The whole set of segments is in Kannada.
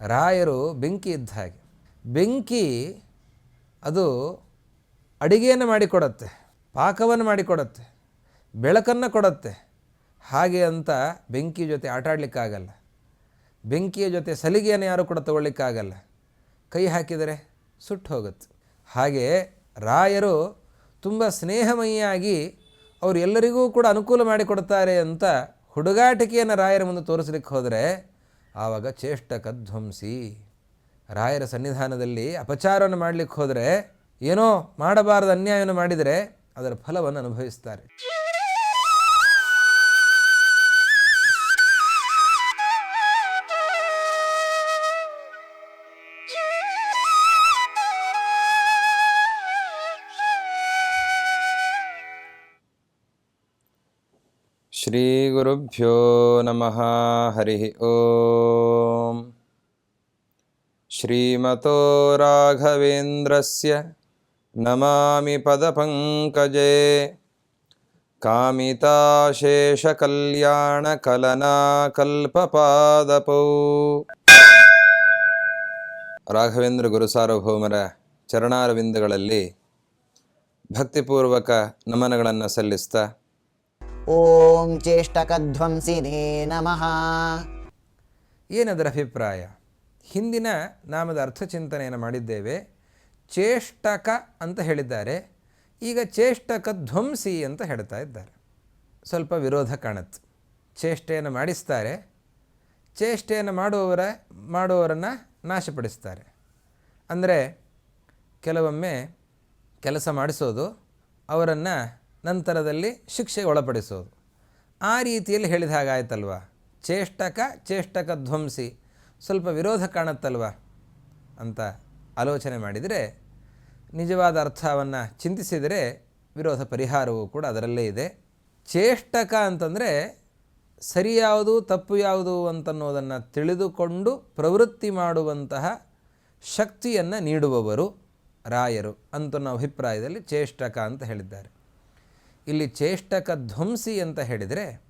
ರಾಯರು ಬೆಂಕಿ ಇದ್ದ ಹಾಗೆ. ಬೆಂಕಿ ಅದು ಅಡಿಗೆಯನ್ನು ಮಾಡಿಕೊಡತ್ತೆ, ಪಾಕವನ್ನು ಮಾಡಿಕೊಡತ್ತೆ, ಬೆಳಕನ್ನು ಕೊಡತ್ತೆ. ಹಾಗೆ ಅಂತ ಬೆಂಕಿ ಜೊತೆ ಆಟ ಆಡಲಿಕ್ಕಾಗಲ್ಲ. ಬೆಂಕಿಯ ಜೊತೆ ಸಲಿಗೆಯನ್ನು ಯಾರು ಕೂಡ ತಗೊಳ್ಳಿಕ್ಕಾಗಲ್ಲ. ಕೈ ಹಾಕಿದರೆ ಸುಟ್ಟು ಹೋಗುತ್ತೆ. ಹಾಗೆ ರಾಯರು ತುಂಬ ಸ್ನೇಹಮಯಿಯಾಗಿ ಅವರು ಎಲ್ಲರಿಗೂ ಕೂಡ ಅನುಕೂಲ ಮಾಡಿಕೊಡ್ತಾರೆ ಅಂತ ಹುಡುಗಾಟಿಕೆಯನ್ನು ರಾಯರ ಮುಂದೆ ತೋರಿಸ್ಲಿಕ್ಕೆ ಹೋದರೆ ಆವಾಗ ಚೇಷ್ಟಕ ಧ್ವಂಸಿ. ರಾಯರ ಸನ್ನಿಧಾನದಲ್ಲಿ ಅಪಚಾರವನ್ನು ಮಾಡಲಿಕ್ಕೆ ಹೋದರೆ ಏನೋ ಮಾಡಬಾರದು ಅನ್ಯಾಯವನ್ನು ಮಾಡಿದರೆ ಅದರ ಫಲವನ್ನು ಅನುಭವಿಸ್ತಾರೆ. ಶ್ರೀಗುರುಭ್ಯೋ ನಮಃ ಹರಿ ಓಂ ಶ್ರೀಮತೋ ರಾಘವೇಂದ್ರಸ್ಯ ನಮಾಮಿ ಪದಪಂಕಜೆ ಕಾಮಿತಾಶೇಷಕಲ್ಯಾಣಕಲನಾಕಲ್ಪಪಾದಪೌ ರಾಘವೇಂದ್ರ ಗುರುಸಾರ್ವಭೌಮರ ಚರಣಾರವಿಂದಗಳಲ್ಲಿ ಭಕ್ತಿಪೂರ್ವಕ ನಮನಗಳನ್ನು ಸಲ್ಲಿಸ್ತಾ ಓಂ ಚೇಷ್ಟಕಧ್ವಂಸಿನೇ ನಮಃ. ಏನದರ ಅಭಿಪ್ರಾಯ? ಹಿಂದಿನ ನಾಮದ ಅರ್ಥ ಚಿಂತನೆಯನ್ನು ಮಾಡಿದ್ದೇವೆ. ಚೇಷ್ಟಕ ಅಂತ ಹೇಳಿದ್ದಾರೆ. ಈಗ ಚೇಷ್ಟಕ ಧ್ವಂಸಿ ಅಂತ ಹೇಳ್ತಾ ಇದ್ದಾರೆ. ಸ್ವಲ್ಪ ವಿರೋಧ ಕಾಣುತ್ತೆ. ಚೇಷ್ಟೆಯನ್ನು ಮಾಡಿಸ್ತಾರೆ. ಚೇಷ್ಟೆಯನ್ನು ಮಾಡುವವರ, ಮಾಡುವವರನ್ನು ನಾಶಪಡಿಸ್ತಾರೆ. ಅಂದರೆ ಕೆಲವೊಮ್ಮೆ ಕೆಲಸ ಮಾಡಿಸೋದು ಅವರನ್ನು ನಂತರದಲ್ಲಿ ಶಿಕ್ಷೆಗೆ ಒಳಪಡಿಸೋದು ಆ ರೀತಿಯಲ್ಲಿ ಹೇಳಿದ ಹಾಗಾಯ್ತಲ್ವ ಚೇಷ್ಟಕ ಚೇಷ್ಟಕ ಧ್ವಂಸಿ. ಸ್ವಲ್ಪ ವಿರೋಧ ಕಾಣುತ್ತಲ್ವ? ಅಂತ ಆಲೋಚನೆ ಮಾಡಿದರೆ, ನಿಜವಾದ ಅರ್ಥವನ್ನು ಚಿಂತಿಸಿದರೆ ವಿರೋಧ ಪರಿಹಾರವೂ ಕೂಡ ಅದರಲ್ಲೇ ಇದೆ. ಚೇಷ್ಟಕ ಅಂತಂದರೆ ಸರಿ ಯಾವುದು, ತಪ್ಪು ಯಾವುದು ಅಂತನ್ನೋದನ್ನು ತಿಳಿದುಕೊಂಡು ಪ್ರವೃತ್ತಿ ಮಾಡುವಂತಹ ಶಕ್ತಿಯನ್ನು ನೀಡುವವರು ರಾಯರು ಅಂತನ್ನೋ ಅಭಿಪ್ರಾಯದಲ್ಲಿ ಚೇಷ್ಟಕ ಅಂತ ಹೇಳಿದ್ದಾರೆ. ಇಲ್ಲಿ ಚೇಷ್ಟಕ ಧ್ವಂಸಿ ಅಂತ ಹೇಳಿದರೆ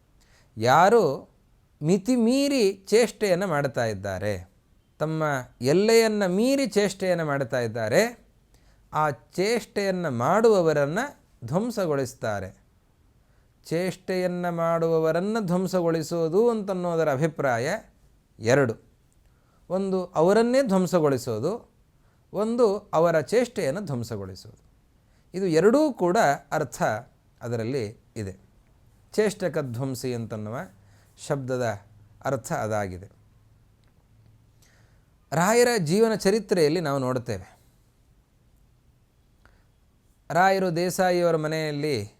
ಯಾರು ಮಿತಿ ಮೀರಿ ಚೇಷ್ಟೆಯನ್ನು ಮಾಡ್ತಾ ಇದ್ದಾರೆ, ತಮ್ಮ ಎಲ್ಲೆಯನ್ನು ಮೀರಿ ಚೇಷ್ಟೆಯನ್ನು ಮಾಡ್ತಾ ಇದ್ದಾರೆ, ಆ ಚೇಷ್ಟೆಯನ್ನು ಮಾಡುವವರನ್ನು ಧ್ವಂಸಗೊಳಿಸ್ತಾರೆ. ಚೇಷ್ಟೆಯನ್ನು ಮಾಡುವವರನ್ನು ಧ್ವಂಸಗೊಳಿಸೋದು ಅಂತನ್ನೋದರ ಅಭಿಪ್ರಾಯ ಎರಡು. ಒಂದು, ಅವರನ್ನೇ ಧ್ವಂಸಗೊಳಿಸೋದು. ಒಂದು, ಅವರ ಚೇಷ್ಟೆಯನ್ನು ಧ್ವಂಸಗೊಳಿಸೋದು. ಇದು ಎರಡೂ ಕೂಡ ಅರ್ಥ ಅದರಲ್ಲಿ ಇದೆ. ಚೇಷ್ಟಕ ಧ್ವಂಸಿ ಅಂತನ್ನುವ ಶಬ್ದದ ಅರ್ಥ ಅದಾಗಿದೆ. ರಾಯರ ಜೀವನ ಚರಿತ್ರೆಯಲ್ಲಿ ನಾವು ನೋಡುತ್ತೇವೆ. ರಾಯರು ದೇಸಾಯಿಯವರ ಮನೆಯಲ್ಲಿ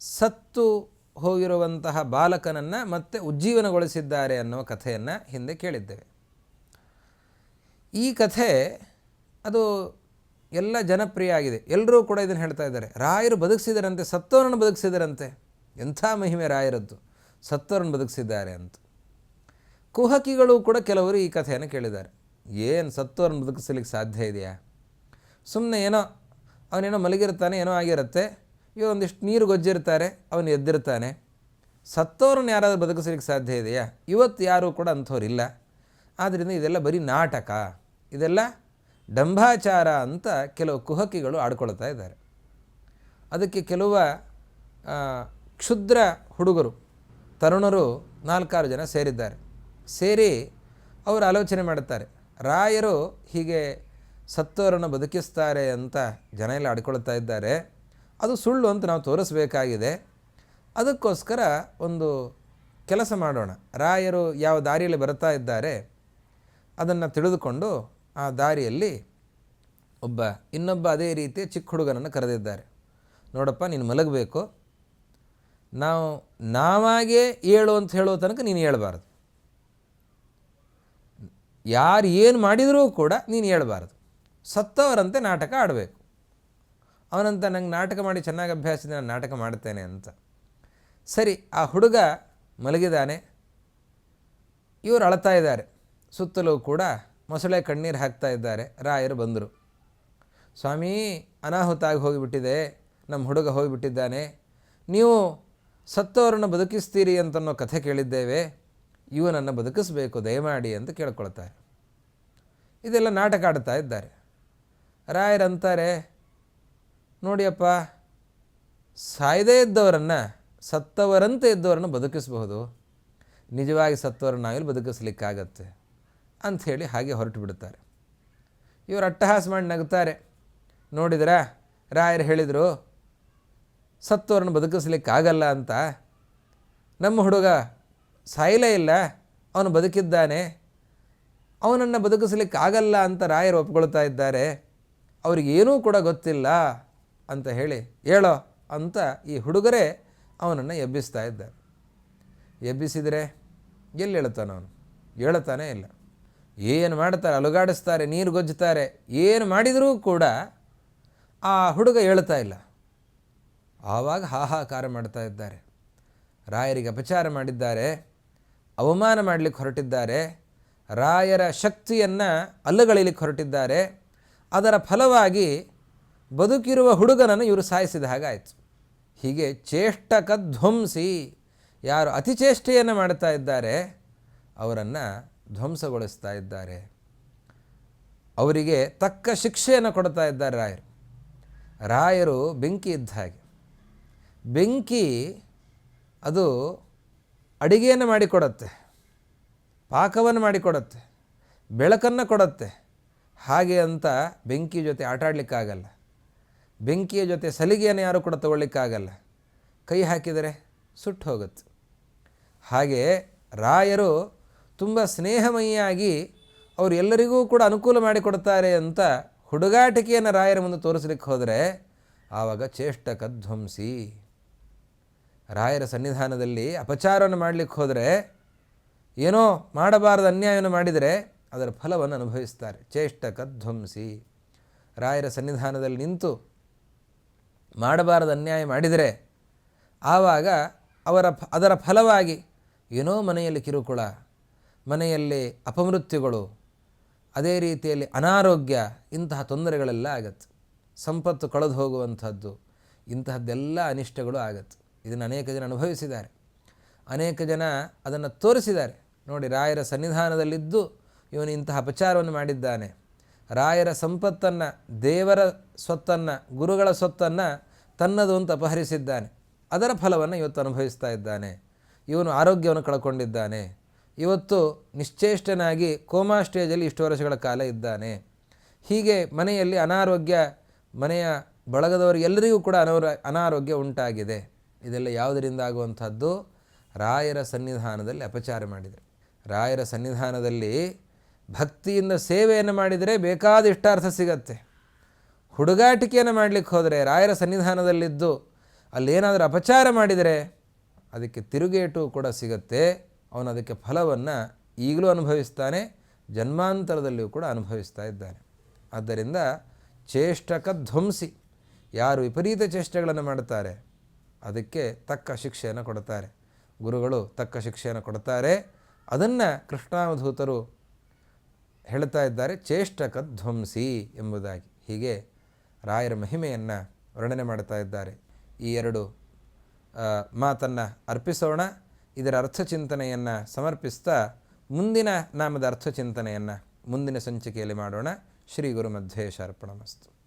ಸತ್ತು ಹೋಗಿರುವಂತಹ ಬಾಲಕನನ್ನು ಮತ್ತೆ ಉಜ್ಜೀವನಗೊಳಿಸಿದ್ದಾರೆ ಅನ್ನುವ ಕಥೆಯನ್ನು ಹಿಂದೆ ಕೇಳಿದ್ದೇವೆ. ಈ ಕಥೆ ಅದು ಎಲ್ಲ ಜನಪ್ರಿಯ ಆಗಿದೆ. ಎಲ್ಲರೂ ಕೂಡ ಇದನ್ನು ಹೇಳ್ತಾ ಇದ್ದಾರೆ. ರಾಯರು ಬದುಕಿಸಿದರಂತೆ ಸತ್ತವರನ್ನು ಬದುಕಿಸಿದರಂತೆ. ಎಂಥ ಮಹಿಮೆ ರಾಯರದ್ದು. ಸತ್ತವರನ್ನು ಬದುಕಿಸಿದ್ದಾರೆ ಅಂತ. ಕುಹಕಿಗಳು ಕೂಡ ಕೆಲವರು ಈ ಕಥೆಯನ್ನು ಕೇಳಿದ್ದಾರೆ. ಏನು ಸತ್ತವರನ್ನು ಬದುಕಿಸಲಿಕ್ಕೆ ಸಾಧ್ಯ ಇದೆಯಾ? ಸುಮ್ಮನೆ ಏನೋ ಅವನೇನೋ ಮಲಗಿರ್ತಾನೆ, ಏನೋ ಆಗಿರುತ್ತೆ. ಇವ ಒಂದಿಷ್ಟು ನೀರು ಗೊಜ್ಜಿರ್ತಾರೆ, ಅವನು ಎದ್ದಿರ್ತಾನೆ. ಸತ್ತವ್ರನ್ನ ಯಾರಾದರೂ ಬದುಕಿಸಲಿಕ್ಕೆ ಸಾಧ್ಯ ಇದೆಯಾ? ಇವತ್ತು ಯಾರೂ ಕೂಡ ಅಂಥವ್ರಿಲ್ಲ ಆದ್ದರಿಂದ ಇದೆಲ್ಲ ಬರೀ ನಾಟಕ. ಇದೆಲ್ಲ ಡಂಭಾಚಾರ ಅಂತ ಕೆಲವು ಕುಹಕಿಗಳು ಆಡ್ಕೊಳ್ತಾ ಇದ್ದಾರೆ. ಅದಕ್ಕೆ ಕೆಲವು ಕ್ಷುದ್ರ ಹುಡುಗರು, ತರುಣರು ನಾಲ್ಕಾರು ಜನ ಸೇರಿದ್ದಾರೆ. ಸೇರಿ ಅವರು ಆಲೋಚನೆ ಮಾಡುತ್ತಾರೆ, ರಾಯರು ಹೀಗೆ ಸತ್ತವರನ್ನು ಬದುಕಿಸ್ತಾರೆ ಅಂತ ಜನ ಎಲ್ಲ ಆಡ್ಕೊಳ್ತಾ ಇದ್ದಾರೆ. ಅದು ಸುಳ್ಳು ಅಂತ ನಾವು ತೋರಿಸ್ಬೇಕಾಗಿದೆ. ಅದಕ್ಕೋಸ್ಕರ ಒಂದು ಕೆಲಸ ಮಾಡೋಣ. ರಾಯರು ಯಾವ ದಾರಿಯಲ್ಲಿ ಬರ್ತಾ ಇದ್ದಾರೆ ಅದನ್ನು ತಿಳಿದುಕೊಂಡು ಆ ದಾರಿಯಲ್ಲಿ ಒಬ್ಬ ಇನ್ನೊಬ್ಬ ಅದೇ ರೀತಿ ಚಿಕ್ಕ ಹುಡುಗನನ್ನು ಕರೆದಿದ್ದಾರೆ. ನೋಡಪ್ಪ, ನೀನು ಮಲಗಬೇಕು. ನಾವು, ನಾವಾಗೇ ಏಳು ಅಂತ ಹೇಳೋ ತನಕ ನೀನು ಹೇಳ್ಬಾರ್ದು. ಯಾರು ಏನು ಮಾಡಿದರೂ ಕೂಡ ನೀನು ಹೇಳ್ಬಾರ್ದು. ಸತ್ತವರಂತೆ ನಾಟಕ ಆಡಬೇಕು. ಅವನಂತ, ನಂಗೆ ನಾಟಕ ಮಾಡಿ ಚೆನ್ನಾಗಿ ಅಭ್ಯಾಸ ನಾನು ನಾಟಕ ಮಾಡ್ತೇನೆ ಅಂತ. ಸರಿ, ಆ ಹುಡುಗ ಮಲಗಿದ್ದಾನೆ. ಇವರು ಅಳ್ತಾ ಇದ್ದಾರೆ. ಸುತ್ತಲೂ ಕೂಡ ಮೊಸಳೆ ಕಣ್ಣೀರು ಹಾಕ್ತಾ ಇದ್ದಾರೆ. ರಾಯರು ಬಂದರು. ಸ್ವಾಮಿ ಅನಾಹುತ ಆಗಿ ಹೋಗಿಬಿಟ್ಟಿದೆ. ನಮ್ಮ ಹುಡುಗ ಹೋಗಿಬಿಟ್ಟಿದ್ದಾನೆ. ನೀವು ಸತ್ತವರನ್ನು ಬದುಕಿಸ್ತೀರಿ ಅಂತನ್ನೋ ಕಥೆ ಕೇಳಿದ್ದೇವೆ. ಇವನನ್ನು ಬದುಕಿಸ್ಬೇಕು, ದಯಮಾಡಿ ಅಂತ ಕೇಳ್ಕೊಳ್ತಾರೆ. ಇದೆಲ್ಲ ನಾಟಕ ಆಡ್ತಾ ಇದ್ದಾರೆ. ರಾಯರಂತಾರೆ ನೋಡಿಯಪ್ಪ, ಸಾಯದೇ ಇದ್ದವರನ್ನು, ಸತ್ತವರಂತೆ ಇದ್ದವರನ್ನು ಬದುಕಿಸಬಹುದು. ನಿಜವಾಗಿ ಸತ್ತವರನ್ನು ನಾವಿಲ್ಲಿ ಬದುಕಿಸ್ಲಿಕ್ಕಾಗತ್ತೆ. ಅಂಥೇಳಿ ಹಾಗೆ ಹೊರಟು ಬಿಡುತ್ತಾರೆ. ಇವರು ಅಟ್ಟಹಾಸ ಮಾಡಿ ನಗ್ತಾರೆ ನೋಡಿದ್ರಾ ರಾಯರು ಹೇಳಿದರು ಸತ್ತವರನ್ನು ಬದುಕಿಸ್ಲಿಕ್ಕಾಗಲ್ಲ ಅಂತ. ನಮ್ಮ ಹುಡುಗ ಸಾಯಲೇ ಇಲ್ಲ, ಅವನು ಬದುಕಿದ್ದಾನೆ. ಅವನನ್ನು ಬದುಕಿಸ್ಲಿಕ್ಕಾಗಲ್ಲ ಅಂತ ರಾಯರು ಒಪ್ಕೊಳ್ತಾ ಇದ್ದಾರೆ. ಅವ್ರಿಗೇನೂ ಕೂಡ ಗೊತ್ತಿಲ್ಲ ಅಂತ ಹೇಳಿ, ಹೇಳೋ ಅಂತ ಈ ಹುಡುಗರೇ ಅವನನ್ನು ಎಬ್ಬಿಸ್ತಾ ಇದ್ದಾರೆ. ಎಬ್ಬಿಸಿದರೆ ಎಲ್ಲಿ ಹೇಳ್ತಾನೆ ಅವನು? ಇಲ್ಲ. ಏನು ಮಾಡ್ತಾರೆ? ಅಲುಗಾಡಿಸ್ತಾರೆ, ನೀರು ಗೊಜ್ಜುತ್ತಾರೆ. ಏನು ಮಾಡಿದರೂ ಕೂಡ ಆ ಹುಡುಗ ಹೇಳ್ತಾ ಇಲ್ಲ. ಆವಾಗ ಹಾಹಾಕಾರ ಮಾಡ್ತಾ ಇದ್ದಾರೆ. ರಾಯರಿಗೆ ಅಪಚಾರ ಮಾಡಿದ್ದಾರೆ. ಅವಮಾನ ಮಾಡಲಿಕ್ಕೆ ಹೊರಟಿದ್ದಾರೆ. ರಾಯರ ಶಕ್ತಿಯನ್ನು ಅಲ್ಲುಗಳಿಲಿಕ್ಕೆ ಹೊರಟಿದ್ದಾರೆ. ಅದರ ಫಲವಾಗಿ ಬದುಕಿರುವ ಹುಡುಗನನ್ನು ಇವರು ಸಾಯಿಸಿದ ಹಾಗಾಯಿತು ಹೀಗೆ ಚೇಷ್ಟಕ ಧ್ವಂಸಿ ಯಾರು ಅತಿಚೇಷ್ಟೆಯನ್ನು ಮಾಡ್ತಾ ಇದ್ದಾರೆ, ಅವರನ್ನು ಧ್ವಂಸಗೊಳಿಸ್ತಾ ಇದ್ದಾರೆ. ಅವರಿಗೆ ತಕ್ಕ ಶಿಕ್ಷೆಯನ್ನು ಕೊಡ್ತಾ ಇದ್ದಾರೆ ರಾಯರು. ರಾಯರು ಬೆಂಕಿ ಇದ್ದ ಹಾಗೆ. ಬೆಂಕಿ ಅದು ಅಡಿಗೆಯನ್ನು ಮಾಡಿಕೊಡತ್ತೆ, ಪಾಕವನ್ನು ಮಾಡಿಕೊಡತ್ತೆ, ಬೆಳಕನ್ನು ಕೊಡತ್ತೆ. ಹಾಗೆ ಅಂತ ಬೆಂಕಿ ಜೊತೆ ಆಟ ಆಡಲಿಕ್ಕಾಗಲ್ಲ, ಬೆಂಕಿಯ ಜೊತೆ ಸಲಿಗೆಯನ್ನು ಯಾರು ಕೂಡ ತಗೊಳ್ಳಿಕ್ಕಾಗಲ್ಲ. ಕೈ ಹಾಕಿದರೆ ಸುಟ್ಟು ಹೋಗುತ್ತೆ. ಹಾಗೆ ರಾಯರು ತುಂಬ ಸ್ನೇಹಮಯಿಯಾಗಿ ಅವರು ಎಲ್ಲರಿಗೂ ಕೂಡ ಅನುಕೂಲ ಮಾಡಿಕೊಡ್ತಾರೆ ಅಂತ ಹುಡುಗಾಟಿಕೆಯನ್ನು ರಾಯರ ಮುಂದೆ ತೋರಿಸ್ಲಿಕ್ಕೆ ಹೋದರೆ ಆವಾಗ ಚೇಷ್ಟಕ ಧ್ವಂಸಿ. ರಾಯರ ಸನ್ನಿಧಾನದಲ್ಲಿ ಅಪಚಾರವನ್ನು ಮಾಡಲಿಕ್ಕೆ ಹೋದರೆ ಏನೋ ಮಾಡಬಾರದ ಅನ್ಯಾಯವನ್ನು ಮಾಡಿದರೆ ಅದರ ಫಲವನ್ನು ಅನುಭವಿಸ್ತಾರೆ. ಚೇಷ್ಟಕ ಧ್ವಂಸಿ. ರಾಯರ ಸನ್ನಿಧಾನದಲ್ಲಿ ನಿಂತು ಮಾಡಬಾರದ ಅನ್ಯಾಯ ಮಾಡಿದರೆ ಆವಾಗ ಅವರ ಅದರ ಫಲವಾಗಿ ಏನೋ ಮನೆಯಲ್ಲಿ ಕಿರುಕುಳ. ಮನೆಯಲ್ಲಿ ಅಪಮೃತ್ಯುಗಳು, ಅದೇ ರೀತಿಯಲ್ಲಿ ಅನಾರೋಗ್ಯ, ಇಂತಹ ತೊಂದರೆಗಳೆಲ್ಲ ಆಗತ್ತೆ. ಸಂಪತ್ತು ಕಳೆದು ಹೋಗುವಂಥದ್ದು, ಇಂತಹದ್ದೆಲ್ಲ ಅನಿಷ್ಟಗಳು ಆಗತ್ತೆ. ಇದನ್ನು ಅನೇಕ ಜನ ಅನುಭವಿಸಿದ್ದಾರೆ. ಅನೇಕ ಜನ ಅದನ್ನು ತೋರಿಸಿದ್ದಾರೆ. ನೋಡಿ, ರಾಯರ ಸನ್ನಿಧಾನದಲ್ಲಿದ್ದು ಇವನು ಇಂತಹ ಅಪಚಾರವನ್ನು ಮಾಡಿದ್ದಾನೆ. ರಾಯರ ಸಂಪತ್ತನ್ನು, ದೇವರ ಸ್ವತ್ತನ್ನು, ಗುರುಗಳ ಸ್ವತ್ತನ್ನು ತನ್ನದು ಅಂತ ಅಪಹರಿಸಿದ್ದಾನೆ. ಅದರ ಫಲವನ್ನು ಇವತ್ತು ಅನುಭವಿಸ್ತಾ ಇದ್ದಾನೆ. ಇವನು ಆರೋಗ್ಯವನ್ನು ಕಳ್ಕೊಂಡಿದ್ದಾನೆ. ಇವತ್ತು ನಿಶ್ಚೇಷ್ಟನಾಗಿ ಕೋಮಾ ಸ್ಟೇಜಲ್ಲಿ ಇಷ್ಟು ವರ್ಷಗಳ ಕಾಲ ಇದ್ದಾನೆ. ಹೀಗೆ ಮನೆಯಲ್ಲಿ ಅನಾರೋಗ್ಯ, ಮನೆಯ ಬಳಗದವರಿಗೆಲ್ಲರಿಗೂ ಕೂಡ ಅನೌರ, ಅನಾರೋಗ್ಯ ಉಂಟಾಗಿದೆ. ಇದೆಲ್ಲ ಯಾವುದರಿಂದ ಆಗುವಂಥದ್ದು? ರಾಯರ ಸನ್ನಿಧಾನದಲ್ಲಿ ಅಪಚಾರ ಮಾಡಿದರೆ ರಾಯರ ಸನ್ನಿಧಾನದಲ್ಲಿ ಭಕ್ತಿಯಿಂದ ಸೇವೆಯನ್ನು ಮಾಡಿದರೆ ಬೇಕಾದ ಇಷ್ಟಾರ್ಥ ಸಿಗತ್ತೆ. ಹುಡುಗಾಟಿಕೆಯನ್ನು ಮಾಡಲಿಕ್ಕೆ ಹೋದರೆ ರಾಯರ ಸನ್ನಿಧಾನದಲ್ಲಿದ್ದು ಅಲ್ಲೇನಾದರೂ ಅಪಚಾರ ಮಾಡಿದರೆ ಅದಕ್ಕೆ ತಿರುಗೇಟು ಕೂಡ ಸಿಗತ್ತೆ. ಅವನು ಅದಕ್ಕೆ ಫಲವನ್ನು ಈಗಲೂ ಅನುಭವಿಸ್ತಾನೆ, ಜನ್ಮಾಂತರದಲ್ಲಿಯೂ ಕೂಡ ಅನುಭವಿಸ್ತಾ ಇದ್ದಾನೆ. ಆದ್ದರಿಂದ ಚೇಷ್ಟಕ ಧ್ವಂಸಿ. ಯಾರು ವಿಪರೀತ ಚೇಷ್ಟೆಗಳನ್ನು ಮಾಡುತ್ತಾರೆ, ಅದಕ್ಕೆ ತಕ್ಕ ಶಿಕ್ಷೆಯನ್ನು ಕೊಡುತ್ತಾರೆ. ಗುರುಗಳು ತಕ್ಕ ಶಿಕ್ಷೆಯನ್ನು ಕೊಡುತ್ತಾರೆ. ಅದನ್ನು ಕೃಷ್ಣಾವಧೂತರು ಹೇಳ್ತಾ ಇದ್ದಾರೆ, ಚೇಷ್ಟಕ ಧ್ವಂಸಿ ಎಂಬುದಾಗಿ. ಹೀಗೆ ರಾಯರ ಮಹಿಮೆಯನ್ನು ವರ್ಣನೆ ಮಾಡ್ತಾ ಇದ್ದಾರೆ. ಈ ಎರಡು ಮಾತನ್ನು ಅರ್ಪಿಸೋಣ. ಇದರ ಅರ್ಥಚಿಂತನೆಯನ್ನು ಸಮರ್ಪಿಸ್ತಾ ಮುಂದಿನ ನಾಮದ ಅರ್ಥಚಿಂತನೆಯನ್ನು ಮುಂದಿನ ಸಂಚಿಕೆಯಲ್ಲಿ ಮಾಡೋಣ. ಶ್ರೀ ಗುರು ಅರ್ಪಣಮಸ್ತು